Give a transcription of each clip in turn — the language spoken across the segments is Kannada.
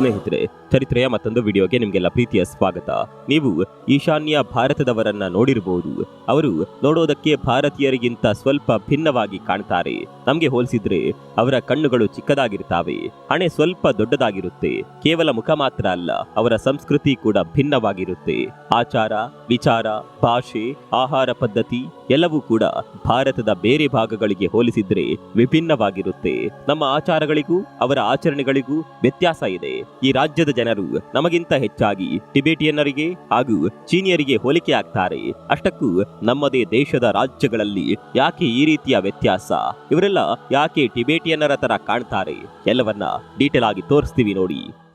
ಸ್ನೇಹಿತರೆ, ಚರಿತ್ರೆಯ ಮತ್ತೊಂದು ವಿಡಿಯೋಗೆ ನಿಮಗೆಲ್ಲ ಪ್ರೀತಿಯ ಸ್ವಾಗತ. ನೀವು ಈಶಾನ್ಯ ಭಾರತದವರನ್ನ ನೋಡಿರಬಹುದು ಅವರು ನೋಡೋದಕ್ಕೆ ಭಾರತೀಯರಿಗಿಂತ ಸ್ವಲ್ಪ ಭಿನ್ನವಾಗಿ ಕಾಣ್ತಾರೆ. ನಮಗೆ ಹೋಲಿಸಿದ್ರೆ ಅವರ ಕಣ್ಣುಗಳು ಚಿಕ್ಕದಾಗಿರ್ತಾವೆ. ಹಣೆ ಸ್ವಲ್ಪ ದೊಡ್ಡದಾಗಿರುತ್ತೆ. ಕೇವಲ ಮುಖ ಮಾತ್ರ ಅಲ್ಲ, ಅವರ ಸಂಸ್ಕೃತಿ ಕೂಡ ಭಿನ್ನವಾಗಿರುತ್ತೆ. ಆಚಾರ, ವಿಚಾರ, ಭಾಷೆ, ಆಹಾರ ಪದ್ಧತಿ ಎಲ್ಲವೂ ಕೂಡ ಭಾರತದ ಬೇರೆ ಭಾಗಗಳಿಗೆ ಹೋಲಿಸಿದ್ರೆ ವಿಭಿನ್ನವಾಗಿರುತ್ತೆ. ನಮ್ಮ ಆಚಾರಗಳಿಗೂ, ಅವರ ಆಚರಣೆಗಳಿಗೂ ವ್ಯತ್ಯಾಸ ಇದೆ. ಈ ರಾಜ್ಯದ ಜನರು ನಮಗಿಂತ ಹೆಚ್ಚಾಗಿ ಟಿಬೇಟಿಯನ್ನರಿಗೆ ಹಾಗೂ ಚೀನಿಯರಿಗೆ ಹೋಲಿಕೆ ಆಗ್ತಾರೆ. ಅಷ್ಟಕ್ಕೂ ನಮ್ಮದೇ ದೇಶದ ರಾಜ್ಯಗಳಲ್ಲಿ ಯಾಕೆ ಈ ರೀತಿಯ ವ್ಯತ್ಯಾಸ? ಇವರೆಲ್ಲ ಯಾಕೆ ಟಿಬೇಟಿಯನ್ನರ ತರ ಕಾಣ್ತಾರೆ? ಎಲ್ಲವನ್ನ ಡೀಟೇಲ್ ಆಗಿ ತೋರಿಸ್ತೀವಿ ನೋಡಿ.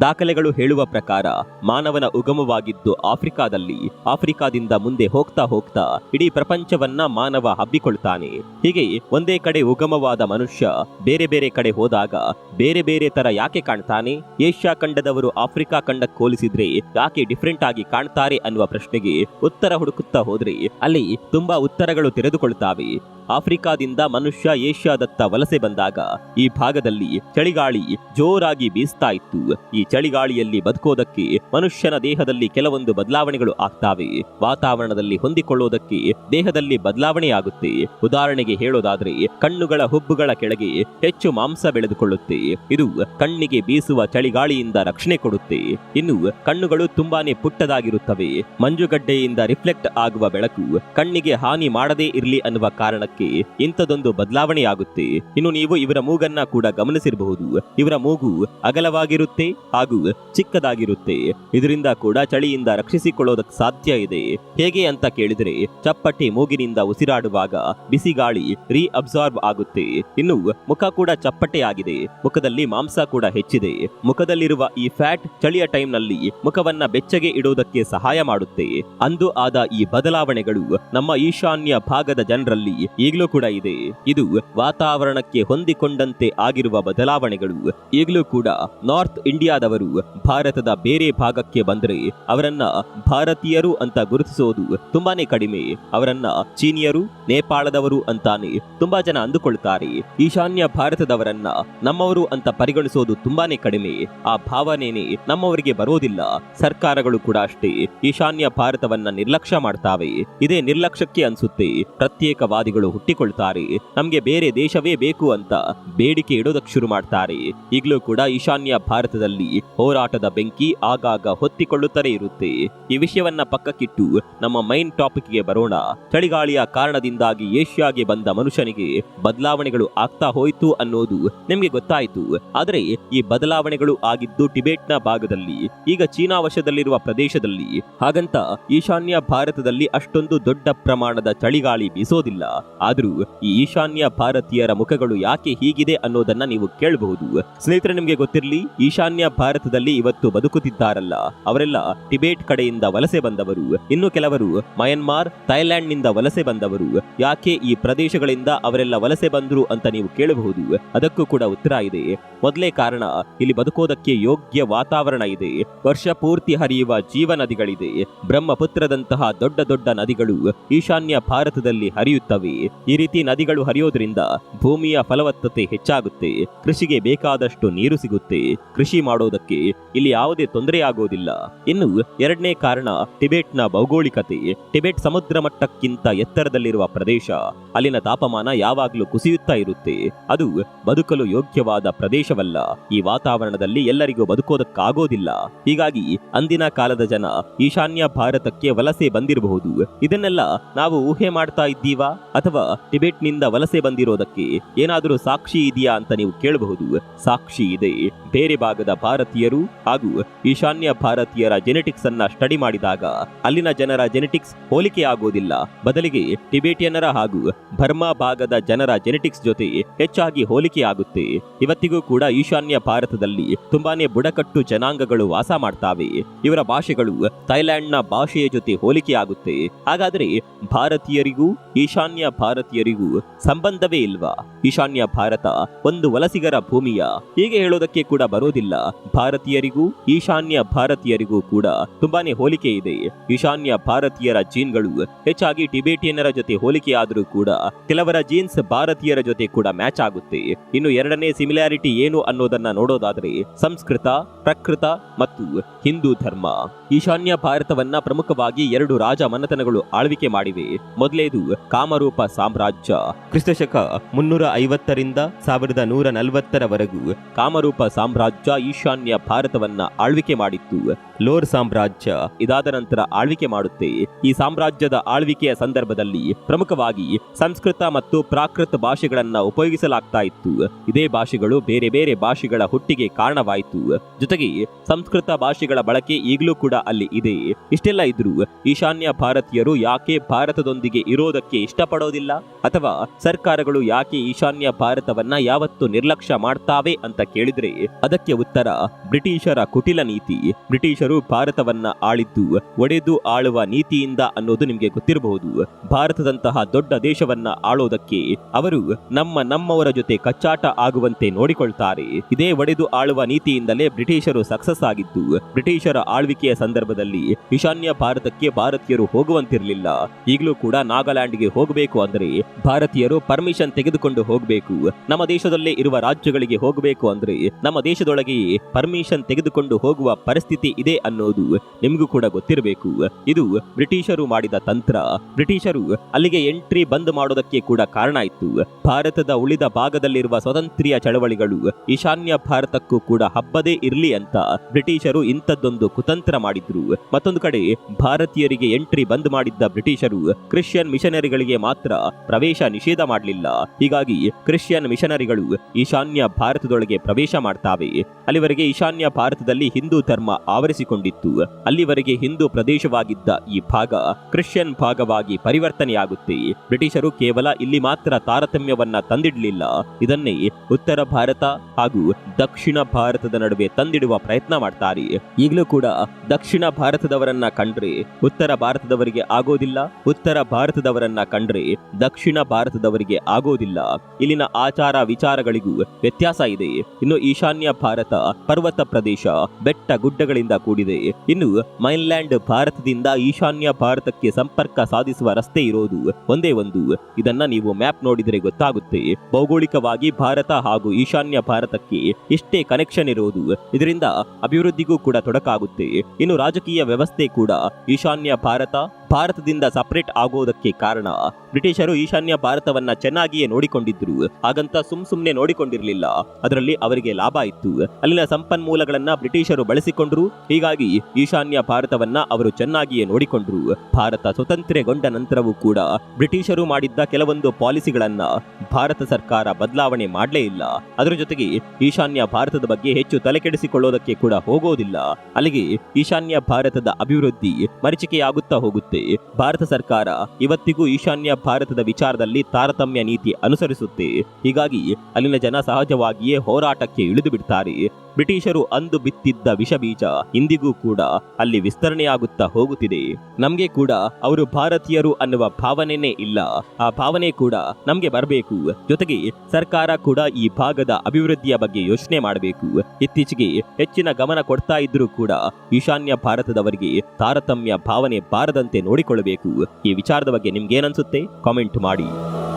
ದಾಖಲೆಗಳು ಹೇಳುವ ಪ್ರಕಾರ ಮಾನವನ ಉಗಮವಾಗಿದ್ದು ಆಫ್ರಿಕಾದಲ್ಲಿ ಆಫ್ರಿಕಾದಿಂದ ಮುಂದೆ ಹೋಗ್ತಾ ಹೋಗ್ತಾ ಇಡೀ ಪ್ರಪಂಚವನ್ನ ಮಾನವ ಹಬ್ಬಿಕೊಳ್ತಾನೆ. ಹೀಗೆ ಒಂದೇ ಕಡೆ ಉಗಮವಾದ ಮನುಷ್ಯ ಬೇರೆ ಬೇರೆ ಕಡೆ ಹೋದಾಗ ಬೇರೆ ಬೇರೆ ತರ ಯಾಕೆ ಕಾಣ್ತಾನೆ? ಏಷ್ಯಾ ಖಂಡದವರು ಆಫ್ರಿಕಾ ಖಂಡಕ್ಕೆ ಹೋಲಿಸಿದ್ರೆ ಯಾಕೆ ಡಿಫ್ರೆಂಟ್ ಆಗಿ ಕಾಣ್ತಾರೆ ಅನ್ನುವ ಪ್ರಶ್ನೆಗೆ ಉತ್ತರ ಹುಡುಕುತ್ತಾ ಹೋದ್ರೆ ಅಲ್ಲಿ ತುಂಬಾ ಉತ್ತರಗಳು ತೆರೆದುಕೊಳ್ತಾವೆ. ಆಫ್ರಿಕಾದಿಂದ ಮನುಷ್ಯ ಏಷ್ಯಾದತ್ತ ವಲಸೆ ಬಂದಾಗ ಈ ಭಾಗದಲ್ಲಿ ಚಳಿಗಾಳಿ ಜೋರಾಗಿ ಬೀಸ್ತಾ ಇತ್ತು. ಈ ಚಳಿಗಾಳಿಯಲ್ಲಿ ಬದುಕೋದಕ್ಕೆ ಮನುಷ್ಯನ ದೇಹದಲ್ಲಿ ಕೆಲವೊಂದು ಬದಲಾವಣೆಗಳು ಆಗ್ತಾವೆ. ವಾತಾವರಣದಲ್ಲಿ ಹೊಂದಿಕೊಳ್ಳೋದಕ್ಕೆ ದೇಹದಲ್ಲಿ ಬದಲಾವಣೆ ಆಗುತ್ತೆ ಉದಾಹರಣೆಗೆ ಹೇಳೋದಾದ್ರೆ, ಕಣ್ಣುಗಳ ಹುಬ್ಬುಗಳ ಕೆಳಗೆ ಹೆಚ್ಚು ಮಾಂಸ ಬೆಳೆದುಕೊಳ್ಳುತ್ತೆ. ಇದು ಕಣ್ಣಿಗೆ ಬೀಸುವ ಚಳಿಗಾಳಿಯಿಂದ ರಕ್ಷಣೆ ಕೊಡುತ್ತೆ. ಇನ್ನು ಕಣ್ಣುಗಳು ತುಂಬಾನೇ ಪುಟ್ಟದಾಗಿರುತ್ತವೆ. ಮಂಜುಗಡ್ಡೆಯಿಂದ ರಿಫ್ಲೆಕ್ಟ್ ಆಗುವ ಬೆಳಕು ಕಣ್ಣಿಗೆ ಹಾನಿ ಮಾಡದೇ ಇರಲಿ ಅನ್ನುವ ಕಾರಣಕ್ಕೆ ಇಂಥದೊಂದು ಬದಲಾವಣೆಯಾಗುತ್ತೆ. ಇನ್ನು ನೀವು ಇವರ ಮೂಗನ್ನ ಕೂಡ ಗಮನಿಸಿರಬಹುದು. ಇವರ ಮೂಗು ಅಗಲವಾಗಿರುತ್ತೆ ಹಾಗೂ ಚಿಕ್ಕದಾಗಿರುತ್ತೆ. ಇದರಿಂದ ಕೂಡ ಚಳಿಯಿಂದ ರಕ್ಷಿಸಿಕೊಳ್ಳೋದಕ್ಕೆ ಸಾಧ್ಯ ಇದೆ. ಹೇಗೆ ಅಂತ ಕೇಳಿದರೆ, ಚಪ್ಪಟೆ ಮೂಗಿನಿಂದ ಉಸಿರಾಡುವಾಗ ಬಿಸಿ ಗಾಳಿ ರೀ ಅಬ್ಸಾರ್ಬ್ ಆಗುತ್ತೆ. ಇನ್ನು ಮುಖ ಕೂಡ ಚಪ್ಪಟೆ ಆಗಿದೆ. ಮುಖದಲ್ಲಿ ಮಾಂಸ ಕೂಡ ಹೆಚ್ಚಿದೆ. ಮುಖದಲ್ಲಿರುವ ಈ ಫ್ಯಾಟ್ ಚಳಿಯ ಟೈಮ್ನಲ್ಲಿ ಮುಖವನ್ನ ಬೆಚ್ಚಗೆ ಇಡುವುದಕ್ಕೆ ಸಹಾಯ ಮಾಡುತ್ತೆ. ಅಂದು ಆದ ಈ ಬದಲಾವಣೆಗಳು ನಮ್ಮ ಈಶಾನ್ಯ ಭಾಗದ ಜನರಲ್ಲಿ ಈಗಲೂ ಕೂಡ ಇದೆ. ಇದು ವಾತಾವರಣಕ್ಕೆ ಹೊಂದಿಕೊಂಡಂತೆ ಆಗಿರುವ ಬದಲಾವಣೆಗಳು. ಈಗಲೂ ಕೂಡ ನಾರ್ತ್ ಇಂಡಿಯಾದವರು ಭಾರತದ ಬೇರೆ ಭಾಗಕ್ಕೆ ಬಂದರೆ ಅವರನ್ನ ಭಾರತೀಯರು ಅಂತ ಗುರುತಿಸೋದು ತುಂಬಾನೇ ಕಡಿಮೆ. ಅವರನ್ನ ಚೀನಿಯರು, ನೇಪಾಳದವರು ಅಂತಾನೆ ತುಂಬಾ ಜನ ಅಂದುಕೊಳ್ತಾರೆ. ಈಶಾನ್ಯ ಭಾರತದವರನ್ನ ನಮ್ಮವರು ಅಂತ ಪರಿಗಣಿಸೋದು ತುಂಬಾನೇ ಕಡಿಮೆ. ಆ ಭಾವನೆನೆ ನಮ್ಮವರಿಗೆ ಬರೋದಿಲ್ಲ. ಸರ್ಕಾರಗಳು ಕೂಡ ಅಷ್ಟೇ ಈಶಾನ್ಯ ಭಾರತವನ್ನ ನಿರ್ಲಕ್ಷ್ಯ ಮಾಡ್ತಾವೆ. ಇದೇ ನಿರ್ಲಕ್ಷ್ಯಕ್ಕೆ ಅನ್ಸುತ್ತೆ ಪ್ರತ್ಯೇಕವಾದಿಗಳು ಹುಟ್ಟಿಕೊಳ್ತಾರೆ. ನಮ್ಗೆ ಬೇರೆ ದೇಶವೇ ಬೇಕು ಅಂತ ಬೇಡಿಕೆ ಇಡೋದಕ್ಕೆ ಶುರು ಮಾಡ್ತಾರೆ. ಈಗಲೂ ಕೂಡ ಈಶಾನ್ಯ ಭಾರತದಲ್ಲಿ ಹೋರಾಟದ ಬೆಂಕಿ ಆಗಾಗ ಹೊತ್ತಿಕೊಳ್ಳುತ್ತಲೇ ಇರುತ್ತೆ. ಈ ವಿಷಯವನ್ನ ಪಕ್ಕಕ್ಕಿಟ್ಟು ನಮ್ಮ ಮೈನ್ ಟಾಪಿಕ್ಗೆ ಬರೋಣ. ಚಳಿಗಾಳಿಯ ಕಾರಣದಿಂದಾಗಿ ಏಷ್ಯಾಗೆ ಬಂದ ಮನುಷ್ಯನಿಗೆ ಬದಲಾವಣೆಗಳು ಆಗ್ತಾ ಹೋಯಿತು ಅನ್ನೋದು ನಿಮಗೆ ಗೊತ್ತಾಯ್ತು. ಆದರೆ ಈ ಬದಲಾವಣೆಗಳು ಆಗಿದ್ದು ಟಿಬೆಟ್ನ ಭಾಗದಲ್ಲಿ, ಈಗ ಚೀನಾ ವಶದಲ್ಲಿರುವ ಪ್ರದೇಶದಲ್ಲಿ. ಹಾಗಂತ ಈಶಾನ್ಯ ಭಾರತದಲ್ಲಿ ಅಷ್ಟೊಂದು ದೊಡ್ಡ ಪ್ರಮಾಣದ ಚಳಿಗಾಳಿ ಬೀಸೋದಿಲ್ಲ. ಆದರೂ ಈ ಈಶಾನ್ಯ ಭಾರತೀಯರ ಮುಖಗಳು ಯಾಕೆ ಹೀಗಿದೆ ಅನ್ನೋದನ್ನ ನೀವು ಕೇಳಬಹುದು. ಸ್ನೇಹಿತರೆ, ನಿಮಗೆ ಗೊತ್ತಿರಲಿ, ಈಶಾನ್ಯ ಭಾರತದಲ್ಲಿ ಇವತ್ತು ಬದುಕುತ್ತಿದ್ದಾರಲ್ಲ. ಅವರೆಲ್ಲ ಟಿಬೇಟ್ ಕಡೆಯಿಂದ ವಲಸೆ ಬಂದವರು. ಇನ್ನು ಕೆಲವರು ಮಯನ್ಮಾರ್ ಥೈಲ್ಯಾಂಡ್ನಿಂದ ವಲಸೆ ಬಂದವರು. ಯಾಕೆ ಈ ಪ್ರದೇಶಗಳಿಂದ ಅವರೆಲ್ಲ ವಲಸೆ ಬಂದರು ಅಂತ ನೀವು ಕೇಳಬಹುದು. ಅದಕ್ಕೂ ಕೂಡ ಉತ್ತರ ಇದೆ. ಮೊದಲೇ ಕಾರಣ, ಇಲ್ಲಿ ಬದುಕೋದಕ್ಕೆ ಯೋಗ್ಯ ವಾತಾವರಣ ಇದೆ. ವರ್ಷ ಪೂರ್ತಿ ಹರಿಯುವ ಜೀವ ನದಿಗಳಿದೆ. ಬ್ರಹ್ಮಪುತ್ರದಂತಹ ದೊಡ್ಡ ದೊಡ್ಡ ನದಿಗಳು ಈಶಾನ್ಯ ಭಾರತದಲ್ಲಿ ಹರಿಯುತ್ತವೆ. ಈ ರೀತಿ ನದಿಗಳು ಹರಿಯೋದ್ರಿಂದ ಭೂಮಿಯ ಫಲವತ್ತತೆ ಹೆಚ್ಚಾಗುತ್ತೆ. ಕೃಷಿಗೆ ಬೇಕಾದಷ್ಟು ನೀರು ಸಿಗುತ್ತೆ. ಕೃಷಿ ಮಾಡೋದಕ್ಕೆ ಇಲ್ಲಿ ಯಾವುದೇ ತೊಂದರೆ ಆಗೋದಿಲ್ಲ ಇನ್ನು ಎರಡನೇ ಕಾರಣ ಟಿಬೆಟ್ನ ಭೌಗೋಳಿಕತೆ. ಟಿಬೆಟ್ ಸಮುದ್ರ ಮಟ್ಟಕ್ಕಿಂತ ಎತ್ತರದಲ್ಲಿರುವ ಪ್ರದೇಶ. ಅಲ್ಲಿನ ತಾಪಮಾನ ಯಾವಾಗಲೂ ಕುಸಿಯುತ್ತಾ ಇರುತ್ತೆ. ಅದು ಬದುಕಲು ಯೋಗ್ಯವಾದ ಪ್ರದೇಶವಲ್ಲ. ಈ ವಾತಾವರಣದಲ್ಲಿ ಎಲ್ಲರಿಗೂ ಬದುಕೋದಕ್ಕಾಗೋದಿಲ್ಲ. ಹೀಗಾಗಿ ಅಂದಿನ ಕಾಲದ ಜನ ಈಶಾನ್ಯ ಭಾರತಕ್ಕೆ ವಲಸೆ ಬಂದಿರಬಹುದು. ಇದನ್ನೆಲ್ಲ ನಾವು ಊಹೆ ಮಾಡ್ತಾ ಇದ್ದೀವಾ? ಅಥವಾ ಟಿಬೆಟ್ನಿಂದ ವಲಸೆ ಬಂದಿರೋದಕ್ಕೆ ಏನಾದರೂ ಸಾಕ್ಷಿ ಇದೆಯಾ ಅಂತ ನೀವು ಕೇಳಬಹುದು. ಸಾಕ್ಷಿ ಇದೆ. ಬೇರೆ ಭಾಗದ ಭಾರತೀಯರು ಹಾಗೂ ಈಶಾನ್ಯ ಭಾರತೀಯರ ಜೆನೆಟಿಕ್ಸ್ ಅನ್ನ ಸ್ಟಡಿ ಮಾಡಿದಾಗ ಅಲ್ಲಿನ ಜನರ ಜೆನೆಟಿಕ್ಸ್ ಹೋಲಿಕೆ ಆಗೋದಿಲ್ಲ ಬದಲಿಗೆ ಟಿಬೇಟಿಯನ್ನರ ಹಾಗೂ ಬರ್ಮಾ ಭಾಗದ ಜನರ ಜೆನೆಟಿಕ್ಸ್ ಜೊತೆ ಹೆಚ್ಚಾಗಿ ಹೋಲಿಕೆ ಆಗುತ್ತೆ ಇವತ್ತಿಗೂ ಕೂಡ ಈಶಾನ್ಯ ಭಾರತದಲ್ಲಿ ತುಂಬಾನೇ ಬುಡಕಟ್ಟು ಜನಾಂಗಗಳು ವಾಸ ಮಾಡ್ತಾವೆ. ಇವರ ಭಾಷೆಗಳು ಥೈಲ್ಯಾಂಡ್ನ ಭಾಷೆಯ ಜೊತೆ ಹೋಲಿಕೆ ಆಗುತ್ತೆ ಹಾಗಾದ್ರೆ ಭಾರತೀಯರಿಗೂ ಈಶಾನ್ಯ ಭಾರತೀಯರಿಗೂ ಸಂಬಂಧವೇ ಇಲ್ವಾ? ಈಶಾನ್ಯ ಭಾರತ ಒಂದು ವಲಸಿಗರ ಭೂಮಿಯ? ಹೀಗೆ ಹೇಳೋದಕ್ಕೆ ಕೂಡ ಬರೋದಿಲ್ಲ. ಭಾರತೀಯರಿಗೂ, ಈಶಾನ್ಯ ಭಾರತೀಯರಿಗೂ ಕೂಡ ತುಂಬಾನೇ ಹೋಲಿಕೆ ಇದೆ. ಈಶಾನ್ಯ ಭಾರತೀಯರ ಜೀನ್ಗಳು ಹೆಚ್ಚಾಗಿ ಟಿಬೇಟಿಯನ್ನರ ಜೊತೆ ಹೋಲಿಕೆಯಾದರೂ ಕೂಡ ಕೆಲವರ ಜೀನ್ಸ್ ಭಾರತೀಯರ ಜೊತೆ ಕೂಡ ಮ್ಯಾಚ್ ಆಗುತ್ತೆ. ಇನ್ನು ಎರಡನೇ ಸಿಮಿಲಾರಿಟಿ ಏನು ಅನ್ನೋದನ್ನ ನೋಡೋದಾದ್ರೆ ಸಂಸ್ಕೃತ, ಪ್ರಕೃತ ಮತ್ತು ಹಿಂದೂ ಧರ್ಮ. ಈಶಾನ್ಯ ಭಾರತವನ್ನ ಪ್ರಮುಖವಾಗಿ ಎರಡು ರಾಜ ಮನೆತನಗಳು ಆಳ್ವಿಕೆ ಮಾಡಿವೆ. ಮೊದಲೇದು ಕಾಮರೂಪ ಸಾಮ್ರಾಜ್ಯ. ಕ್ರಿಸ್ತಶಕ ಮುನ್ನೂರ ಐವತ್ತರಿಂದ ಸಾವಿರದ ನೂರ ನಲವತ್ತರವರೆಗೂ ಕಾಮರೂಪ ಸಾಮ್ರಾಜ್ಯ ಈಶಾನ್ಯ ಭಾರತವನ್ನ ಆಳ್ವಿಕೆ ಮಾಡಿತ್ತು. ಲೋರ್ ಸಾಮ್ರಾಜ್ಯ ಇದಾದ ನಂತರ ಆಳ್ವಿಕೆ ಮಾಡುತ್ತೆ. ಈ ಸಾಮ್ರಾಜ್ಯದ ಆಳ್ವಿಕೆಯ ಸಂದರ್ಭದಲ್ಲಿ ಪ್ರಮುಖವಾಗಿ ಸಂಸ್ಕೃತ ಮತ್ತು ಪ್ರಾಕೃತ ಭಾಷೆಗಳನ್ನ ಉಪಯೋಗಿಸಲಾಗ್ತಾ ಇತ್ತು. ಇದೇ ಭಾಷೆಗಳು ಬೇರೆ ಬೇರೆ ಭಾಷೆಗಳ ಹುಟ್ಟಿಗೆ ಕಾರಣವಾಯಿತು. ಜೊತೆಗೆ ಸಂಸ್ಕೃತ ಭಾಷೆಗಳ ಬಳಕೆ ಈಗಲೂ ಕೂಡ ಅಲ್ಲಿ ಇದೆ. ಇಷ್ಟೆಲ್ಲ ಇದ್ರೂ ಈಶಾನ್ಯ ಭಾರತೀಯರು ಯಾಕೆ ಭಾರತದೊಂದಿಗೆ ಇರೋದಕ್ಕೆ ಇಷ್ಟಪಡೋದಿಲ್ಲ? ಅಥವಾ ಸರ್ಕಾರಗಳು ಯಾಕೆ ಈಶಾನ್ಯ ಭಾರತವನ್ನ ಯಾವತ್ತು ನಿರ್ಲಕ್ಷ್ಯ ಮಾಡ್ತಾವೆ ಅಂತ ಕೇಳಿದ್ರೆ ಅದಕ್ಕೆ ಉತ್ತರ ಬ್ರಿಟಿಷರ ಕುಟಿಲ ನೀತಿ. ಬ್ರಿಟಿಷರು ಭಾರತವನ್ನ ಆಳಿದ್ದು, ಒಡೆದು ಆಳುವ ನೀತಿಯಿಂದ ಅನ್ನೋದು ನಿಮಗೆ ಗೊತ್ತಿರಬಹುದು. ಭಾರತದಂತಹ ದೊಡ್ಡ ದೇಶವನ್ನ ಆಳೋದಕ್ಕೆ ಅವರು ನಮ್ಮ ನಮ್ಮವರ ಜೊತೆ ಕಚ್ಚಾಟ ಆಗುವಂತೆ ನೋಡಿಕೊಳ್ತಾರೆ. ಇದೇ ಒಡೆದು ಆಳುವ ನೀತಿಯಿಂದಲೇ ಬ್ರಿಟಿಷರು ಸಕ್ಸಸ್ ಆಗಿದ್ದು, ಬ್ರಿಟಿಷರ ಆಳ್ವಿಕೆಯ ಸಂದರ್ಭದಲ್ಲಿ ಈಶಾನ್ಯ ಭಾರತಕ್ಕೆ ಭಾರತೀಯರು ಹೋಗುವಂತಿರಲಿಲ್ಲ. ಈಗಲೂ ಕೂಡ ನಾಗಾಲ್ಯಾಂಡ್ಗೆ ಹೋಗಬೇಕು ಅಂದರೆ ಭಾರತೀಯರು ಪರ್ಮಿಷನ್ ತೆಗೆದುಕೊಂಡು ಹೋಗಬೇಕು. ನಮ್ಮ ದೇಶದಲ್ಲೇ ಇರುವ ರಾಜ್ಯಗಳಿಗೆ ಹೋಗಬೇಕು ಅಂದ್ರೆ ನಮ್ಮ ದೇಶದೊಳಗೆಯೇ ಪರ್ಮಿಷನ್ ತೆಗೆದುಕೊಂಡು ಹೋಗುವ ಪರಿಸ್ಥಿತಿ ಇದೆ ಅನ್ನೋದು ನಿಮಗೂ ಕೂಡ ಗೊತ್ತಿರಬೇಕು. ಇದು ಬ್ರಿಟಿಷರು ಮಾಡಿದ ತಂತ್ರ. ಬ್ರಿಟಿಷರು ಅಲ್ಲಿಗೆ ಎಂಟ್ರಿ ಬಂದ್ ಮಾಡೋದಕ್ಕೆ ಕೂಡ ಕಾರಣ ಇತ್ತು. ಭಾರತದ ಉಳಿದ ಭಾಗದಲ್ಲಿರುವ ಸ್ವತಂತ್ರ್ಯ ಚಳವಳಿಗಳು ಈಶಾನ್ಯ ಭಾರತಕ್ಕೂ ಕೂಡ ಹಬ್ಬದೇ ಇರಲಿ ಅಂತ ಬ್ರಿಟಿಷರು ಇಂಥದ್ದೊಂದು ಕುತಂತ್ರ ಮಾಡಿದ್ರು. ಮತ್ತೊಂದು ಕಡೆ ಭಾರತೀಯರಿಗೆ ಎಂಟ್ರಿ ಬಂದ್ ಮಾಡಿದ್ದ ಬ್ರಿಟಿಷರು ಕ್ರಿಶ್ಚಿಯನ್ ಮಿಷನರಿಗಳಿಗೆ ಮಾತ್ರ ಪ್ರವೇಶ ನಿಷೇಧ ಮಾಡಲಿಲ್ಲ. ಹೀಗಾಗಿ ಕ್ರಿಶ್ಚಿಯನ್ ಮಿಷನರಿಗಳು ಈಶಾನ್ಯ ಭಾರತದೊಳಗೆ ಪ್ರವೇಶ ಮಾಡ್ತಾವೆ. ಅಲ್ಲಿವರೆಗೆ ಈಶಾನ್ಯ ಭಾರತದಲ್ಲಿ ಹಿಂದೂ ಧರ್ಮ ಆವರಿಸಿಕೊಂಡಿತ್ತು. ಅಲ್ಲಿವರೆಗೆ ಹಿಂದೂ ಪ್ರದೇಶವಾಗಿದ್ದ ಈ ಭಾಗ ಕ್ರಿಶ್ಚಿಯನ್ ಭಾಗವಾಗಿ ಪರಿವರ್ತನೆಯಾಗುತ್ತೆ. ಬ್ರಿಟಿಷರು ಕೇವಲ ಇಲ್ಲಿ ಮಾತ್ರ ತಾರತಮ್ಯವನ್ನ ತಂದಿಡಲಿಲ್ಲ. ಇದನ್ನೇ ಉತ್ತರ ಭಾರತ ಹಾಗೂ ದಕ್ಷಿಣ ಭಾರತದ ನಡುವೆ ತಂದಿಡುವ ಪ್ರಯತ್ನ ಮಾಡ್ತಾರೆ. ಈಗಲೂ ಕೂಡ ದಕ್ಷಿಣ ಭಾರತದವರನ್ನ ಕಂಡ್ರೆ ಉತ್ತರ ಭಾರತದವರಿಗೆ ಆಗೋದಿಲ್ಲ, ಉತ್ತರ ಭಾರತದವರನ್ನ ಕಂಡ್ರೆ ದಕ್ಷಿಣ ಭಾರತದವರಿಗೆ ಆಗೋದಿಲ್ಲ. ಇಲ್ಲಿನ ಆಚಾರ ವಿಚಾರಗಳಿಗೂ ವ್ಯತ್ಯಾಸ ಇದೆ. ಇನ್ನು ಈಶಾನ್ಯ ಭಾರತ ಪರ್ವತ ಪ್ರದೇಶ ಬೆಟ್ಟ ಗುಡ್ಡಗಳಿಂದ ಕೂಡಿದೆ. ಇನ್ನು ಮೈನ್ಲ್ಯಾಂಡ್ ಭಾರತದಿಂದ ಈಶಾನ್ಯ ಭಾರತಕ್ಕೆ ಸಂಪರ್ಕ ಸಾಧಿಸುವ ರಸ್ತೆ ಇರೋದು ಒಂದೇ ಒಂದು. ಇದನ್ನ ನೀವು ಮ್ಯಾಪ್ ನೋಡಿದರೆ ಗೊತ್ತಾಗುತ್ತೆ. ಭೌಗೋಳಿಕವಾಗಿ ಭಾರತ ಹಾಗೂ ಈಶಾನ್ಯ ಭಾರತಕ್ಕೆ ಇಷ್ಟೇ ಕನೆಕ್ಷನ್ ಇರೋದು, ಇದರಿಂದ ಅಭಿವೃದ್ಧಿಗೂ ಕೂಡ ತೊಡಕಾಗುತ್ತೆ. ಇನ್ನು ರಾಜಕೀಯ ವ್ಯವಸ್ಥೆ ಕೂಡ ಈಶಾನ್ಯ ಭಾರತ ಭಾರತದಿಂದ ಸಪರೇಟ್ ಆಗೋದಕ್ಕೆ ಕಾರಣ ಬ್ರಿಟಿಷರು ಈಶಾನ್ಯ ಭಾರತವನ್ನ ಚೆನ್ನಾಗಿಯೇ ನೋಡಿಕೊಂಡಿದ್ರು. ಹಾಗಂತ ಸುಮ್ ಸುಮ್ನೆ ನೋಡಿಕೊಂಡಿರಲಿಲ್ಲ. ಅದರಲ್ಲಿ ಅವರಿಗೆ ಲಾಭ ಇತ್ತು. ಅಲ್ಲಿನ ಸಂಪನ್ಮೂಲಗಳನ್ನ ಬ್ರಿಟಿಷರು ಬಳಸಿಕೊಂಡ್ರು. ಹೀಗಾಗಿ ಈಶಾನ್ಯ ಭಾರತವನ್ನ ಅವರು ಚೆನ್ನಾಗಿಯೇ ನೋಡಿಕೊಂಡ್ರು. ಭಾರತ ಸ್ವತಂತ್ರಗೊಂಡ ನಂತರವೂ ಕೂಡ ಬ್ರಿಟಿಷರು ಮಾಡಿದ್ದ ಕೆಲವೊಂದು ಪಾಲಿಸಿಗಳನ್ನ ಭಾರತ ಸರ್ಕಾರ ಬದಲಾವಣೆ ಮಾಡಲೇ ಇಲ್ಲ. ಅದರ ಜೊತೆಗೆ ಈಶಾನ್ಯ ಭಾರತದ ಬಗ್ಗೆ ಹೆಚ್ಚು ತಲೆಕೆಡಿಸಿಕೊಳ್ಳೋದಕ್ಕೆ ಕೂಡ ಹೋಗೋದಿಲ್ಲ. ಅಲ್ಲಿಗೆ ಈಶಾನ್ಯ ಭಾರತದ ಅಭಿವೃದ್ಧಿ ಮರೀಚಿಕೆಯಾಗುತ್ತಾ ಹೋಗುತ್ತೆ. ಭಾರತ ಸರ್ಕಾರ ಇವತ್ತಿಗೂ ಈಶಾನ್ಯ ಭಾರತದ ವಿಚಾರದಲ್ಲಿ ತಾರತಮ್ಯ ನೀತಿ ಅನುಸರಿಸುತ್ತೆ. ಹೀಗಾಗಿ ಅಲ್ಲಿನ ಜನ ಸಹಜವಾಗಿಯೇ ಹೋರಾಟಕ್ಕೆ ಇಳಿದು ಬಿಡ್ತಾರೆ ಬ್ರಿಟಿಷರು ಅಂದು ಬಿತ್ತಿದ್ದ ವಿಷ ಬೀಜ ಇಂದಿಗೂ ಕೂಡ ಅಲ್ಲಿ ವಿಸ್ತರಣೆಯಾಗುತ್ತಾ ಹೋಗುತ್ತಿದೆ. ನಮ್ಗೆ ಕೂಡ ಅವರು ಭಾರತೀಯರು ಅನ್ನುವ ಭಾವನೆನೇ ಇಲ್ಲ. ಆ ಭಾವನೆ ಕೂಡ ನಮ್ಗೆ ಬರಬೇಕು. ಜೊತೆಗೆ ಸರ್ಕಾರ ಕೂಡ ಈ ಭಾಗದ ಅಭಿವೃದ್ಧಿಯ ಬಗ್ಗೆ ಯೋಚನೆ ಮಾಡಬೇಕು. ಇತ್ತೀಚೆಗೆ ಹೆಚ್ಚಿನ ಗಮನ ಕೊಡ್ತಾ ಇದ್ರೂ ಕೂಡ ಈಶಾನ್ಯ ಭಾರತದವರಿಗೆ ತಾರತಮ್ಯ ಭಾವನೆ ಬಾರದಂತೆ ನೋಡಿಕೊಳ್ಳಬೇಕು. ಈ ವಿಚಾರದ ಬಗ್ಗೆ ನಿಮ್ಗೇನನ್ಸುತ್ತೆ? ಕಾಮೆಂಟ್ ಮಾಡಿ.